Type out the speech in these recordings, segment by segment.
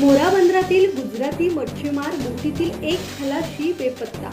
गुजराती मच्छीमार बोटीतील एक खलाशी बेपत्ता.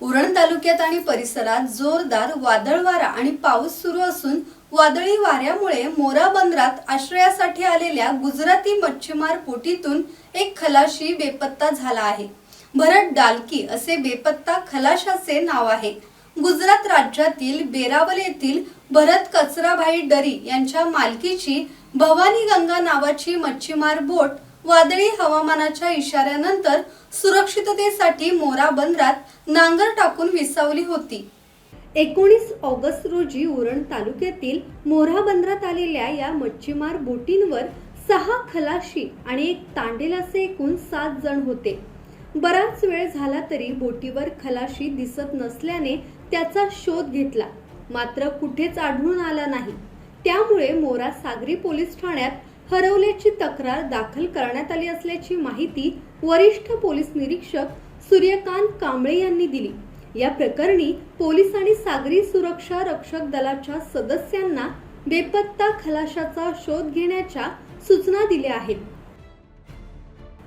उरण तालुक्यात आणि परिसरात जोरदार वादळ वारा आणि पाऊस सुरू असून वादळी वाऱ्यामुळे मोरा बंदरात आश्रयासाठी आलेल्या गुजराती मच्छीमार बोटीतून एक खलाशी बेपत्ता झाला आहे. भरत डालकी असे बेपत्ता खलाशाचे नाव आहे. गुजरात राज्यातील बेरावल येथील भरत कचराभाई डरी यांच्या मालकीची भवानी गंगा नावाची मच्छीमार बोट वादळी हवामानाच्या इशाऱ्यानंतर सुरक्षिततेसाठी मोरा बंदरात नांगर टाकून विसावली होती. एकोणीस ऑगस्ट रोजी उरण तालुक्यातील मोरा बंदरात आलेल्या या मच्छीमार बोटींवर सहा खलाशी आणि एक तांडेल असे एकूण सात जण होते. बराच वेळ झाला तरी बोटीवर खलाशी दिसत नसल्याने त्याचा शोध घेतला मात्र कुठेच आढळून आला नाही. त्यामुळे मोरा सागरी पोलीस ठाण्यात हरवल्याची तक्रार दाखल करण्यात आली असल्याची माहिती वरिष्ठ पोलीस निरीक्षक सूर्यकांत कांबळे यांनी दिली. या प्रकरणी पोलीस आणि सागरी सुरक्षा रक्षक दलाच्या सदस्यांना बेपत्ता खलाशाचा शोध घेण्याच्या सूचना दिल्या आहेत.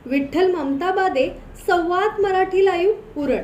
विठ्ठल ममताबादे संवाद मराठी लाईव्ह उरण.